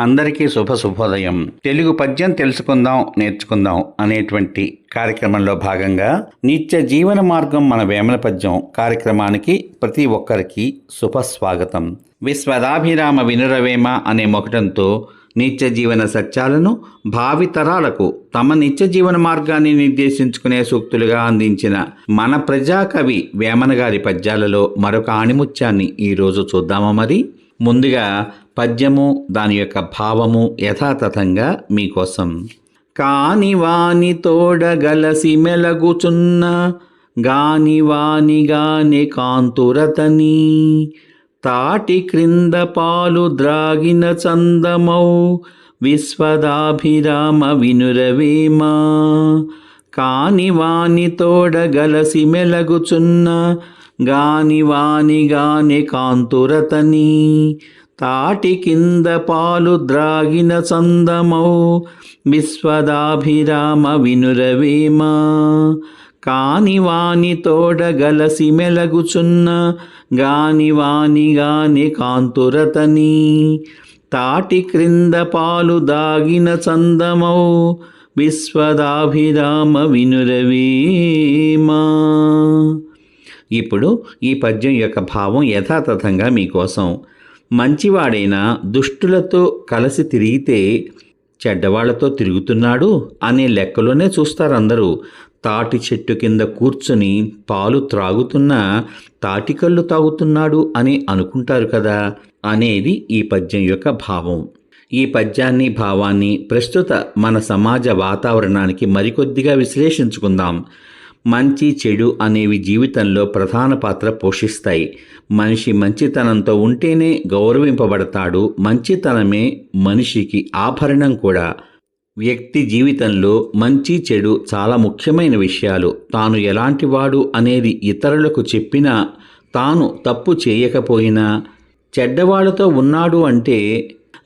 అందరికీ శుభ శుభోదయం. తెలుగు పద్యం తెలుసుకుందాం నేర్చుకుందాం అనేటువంటి కార్యక్రమంలో భాగంగా నిత్య జీవన మార్గం మన వేమన పద్యం కార్యక్రమానికి ప్రతి ఒక్కరికి శుభ స్వాగతం. విశ్వదాభిరామ వినురవేమ అనే మొకటంతో నిత్య జీవన సత్యాలను భావితరాలకు తమ నిత్య జీవన మార్గాన్ని నిర్దేశించుకునే సూక్తులుగా అందించిన మన ప్రజాకవి వేమన గారి పద్యాలలో మరొక ఆణిముత్యాన్ని ఈరోజు చూద్దామా మరి? ముందుగా పద్యము దాని యొక్క భావము యథాతథంగా మీకోసం. కాని వాని తోడగలసి మెలగుచున్న గాని వాని గాని కాంతురతని తాటి క్రింద పాలు ద్రాగిన చందమౌ విశ్వదాభిరామ వినురవేమా. కాని వాని తోడగలసి మెలగుచున్న గాని వాని గాని కాంతురతని తాటి కింద పాలు ద్రాగిన చందమౌ విశ్వదాభిరామ వినురవేమ. కాని వాని తోడగలసి మెలగుచున్న గాని వాని గాని కాంతురతని తాటి క్రింద పాలు దాగిన చందమౌ విశ్వదాభిరామ వినురవేమా. ఇప్పుడు ఈ పద్యం యొక్క భావం యథాతథంగా మీకోసం. మంచివాడైన దుష్టులతో కలిసి తిరిగితే చెడ్డవాళ్ళతో తిరుగుతున్నాడు అనే లెక్కలోనే చూస్తారు అందరూ తాటి చెట్టు కింద కూర్చుని పాలు త్రాగుతున్న తాటికల్లు తాగుతున్నాడు అని అనుకుంటారు కదా అనేది ఈ పద్యం యొక్క భావం. ఈ పద్యాన్ని భావాన్ని ప్రస్తుత మన సమాజ వాతావరణానికి మరికొద్దిగా విశ్లేషించుకుందాం. మంచి చెడు అనేవి జీవితంలో ప్రధాన పాత్ర పోషిస్తాయి. మనిషి మంచితనంతో ఉంటేనే గౌరవింపబడతాడు. మంచితనమే మనిషికి ఆభరణం కూడా. వ్యక్తి జీవితంలో మంచి చెడు చాలా ముఖ్యమైన విషయాలు. తాను ఎలాంటివాడు అనేది ఇతరులకు చెప్పినా తాను తప్పు చేయకపోయినా చెడ్డవాళ్ళతో ఉన్నాడు అంటే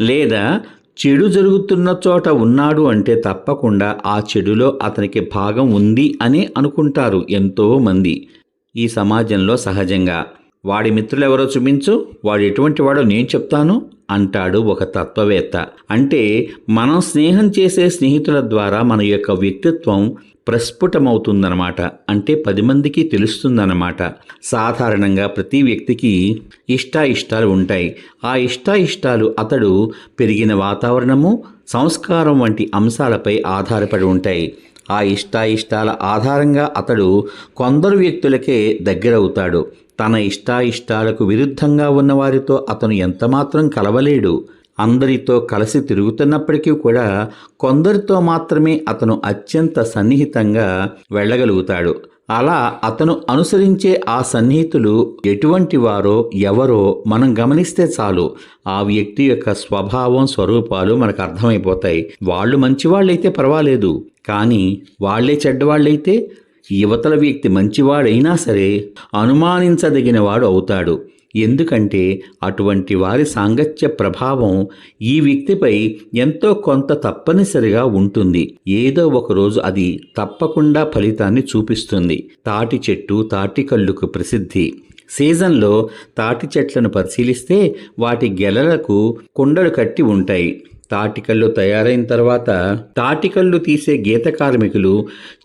లేదా చెడు జరుగుతున్న చోట ఉన్నాడు అంటే తప్పకుండా ఆ చెడులో అతనికి భాగం ఉంది అని అనుకుంటారు ఎంతో మంది. ఈ సమాజంలో సహజంగా వాడి మిత్రులెవరో చూపించు వాడు ఎటువంటి వాడో నేను చెప్తాను అంటాడు ఒక తత్వవేత్త. అంటే మనం స్నేహం చేసే స్నేహితుల ద్వారా మన యొక్క వ్యక్తిత్వం ప్రస్ఫుటమవుతుందన్నమాట. అంటే పది మందికి తెలుస్తుందన్నమాట. సాధారణంగా ప్రతి వ్యక్తికి ఇష్టాయిష్టాలు ఉంటాయి. ఆ ఇష్టాయిష్టాలు అతడు పెరిగిన వాతావరణము సంస్కారం వంటి అంశాలపై ఆధారపడి ఉంటాయి. ఆ ఇష్టాయిష్టాల ఆధారంగా అతడు కొందరు వ్యక్తులకే దగ్గరవుతాడు. తన ఇష్టాయిష్టాలకు విరుద్ధంగా ఉన్నవారితో అతను ఎంతమాత్రం కలవలేడు. అందరితో కలిసి తిరుగుతున్నప్పటికీ కూడా కొందరితో మాత్రమే అతను అత్యంత సన్నిహితంగా వెళ్ళగలుగుతాడు. అలా అతను అనుసరించే ఆ సన్నిహితులు ఎటువంటి వారో ఎవరో మనం గమనిస్తే చాలు. ఆ వ్యక్తి యొక్క స్వభావం స్వరూపాలు మనకు అర్థమైపోతాయి. వాళ్ళు మంచివాళ్ళైతే పర్వాలేదు. కానీ వాళ్ళే చెడ్డవాళ్ళైతే యువతల వ్యక్తి మంచివాడైనా సరే అనుమానించదగిన వాడు అవుతాడు. ఎందుకంటే అటువంటి వారి సాంగత్య ప్రభావం ఈ వ్యక్తిపై ఎంతో కొంత తప్పనిసరిగా ఉంటుంది. ఏదో ఒకరోజు అది తప్పకుండా ఫలితాన్ని చూపిస్తుంది. తాటి చెట్టు తాటి కళ్ళుకు ప్రసిద్ధి. సీజన్లో తాటి చెట్లను పరిశీలిస్తే వాటి గెలలకు కుండలు కట్టి ఉంటాయి. తాటికల్లు తయారైన తర్వాత తాటికల్లు తీసే గీత కార్మికులు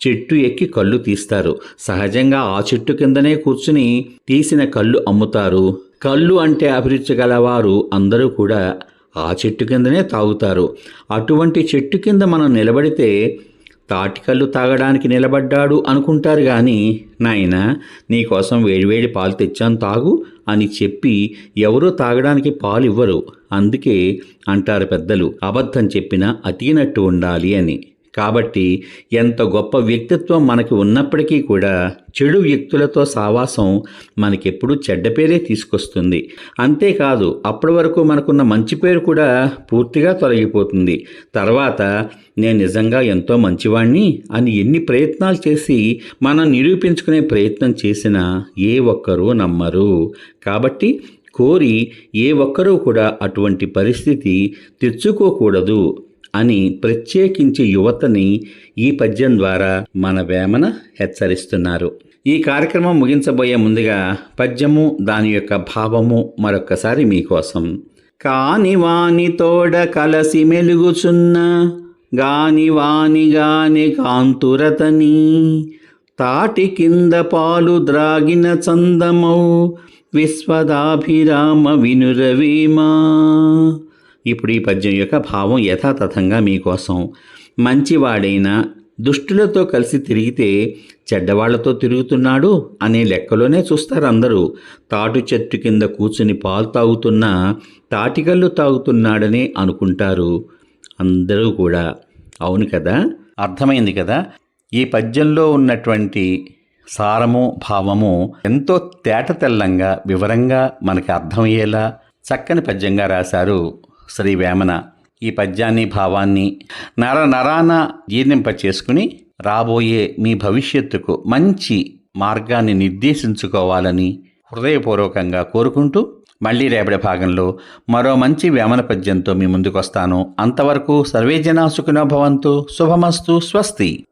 చెట్టు ఎక్కి కళ్ళు తీస్తారు. సహజంగా ఆ చెట్టు కిందనే కూర్చుని తీసిన కళ్ళు అమ్ముతారు. కళ్ళు అంటే అభిరుచి గలవారు అందరూ కూడా ఆ చెట్టు కిందనే తాగుతారు. అటువంటి చెట్టు కింద మనం నిలబడితే తాటికల్లు తాగడానికి నిలబడ్డాడు అనుకుంటారు కానీ నాయన నీకోసం వేడివేడి పాలు తెచ్చాను తాగు అని చెప్పి ఎవరూ తాగడానికి పాలు ఇవ్వరు అందుకే అంటారు పెద్దలు అబద్ధం చెప్పినా అతికినట్టు ఉండాలి అని. కాబట్టి ఎంత గొప్ప వ్యక్తిత్వం మనకి ఉన్నప్పటికీ కూడా చెడు వ్యక్తులతో సావాసం మనకెప్పుడు చెడ్డ పేరే తీసుకొస్తుంది. అంతేకాదు అప్పటి వరకు మనకున్న మంచి పేరు కూడా పూర్తిగా తొలగిపోతుంది. తర్వాత నేను నిజంగా ఎంతో మంచివాణ్ణి అని ఎన్ని ప్రయత్నాలు చేసి మనం నిరూపించుకునే ప్రయత్నం చేసినా ఏ ఒక్కరూ నమ్మరు. కాబట్టి కోరి ఏ ఒక్కరూ కూడా అటువంటి పరిస్థితి తెచ్చుకోకూడదు అని ప్రత్యేకించి యువతని ఈ పద్యం ద్వారా మన వేమన హెచ్చరిస్తున్నారు. ఈ కార్యక్రమం ముగించబోయే ముందుగా పద్యము దాని యొక్క భావము మరొక్కసారి మీకోసం. కాని వాని తోడ కలసి మెలుగుచున్న గాని వాని గాని కాంతురతని తాటి కింద పాలు ద్రాగిన చందమౌ విశ్వదాభిరామ వినురవీమా ఇప్పుడు ఈ పద్యం యొక్క భావం యథాతథంగా మీకోసం మంచివాడైన దుష్టులతో కలిసి తిరిగితే చెడ్డవాళ్ళతో తిరుగుతున్నాడు అనే లెక్కలోనే చూస్తారు అందరూ. తాటు చెట్టు కింద కూర్చుని పాలు తాగుతున్నా తాటికల్లు తాగుతున్నాడని అనుకుంటారు అందరూ కూడా. అవును కదా? అర్థమైంది కదా? ఈ పద్యంలో ఉన్నటువంటి సారము భావము ఎంతో తేట తెల్లంగా వివరంగా మనకి అర్థమయ్యేలా చక్కని పద్యంగా రాశారు శ్రీ వేమన. ఈ పద్యాన్ని భావాన్ని నర నరాన జీర్ణింప చేసుకుని రాబోయే మీ భవిష్యత్తుకు మంచి మార్గాన్ని నిర్దేశించుకోవాలని హృదయపూర్వకంగా కోరుకుంటూ మళ్ళీ రేపటి భాగంలో మరో మంచి వేమన పద్యంతో మీ ముందుకు వస్తాను అంతవరకు సర్వేజనా సుఖినో భవంతు. శుభమస్తు. స్వస్తి.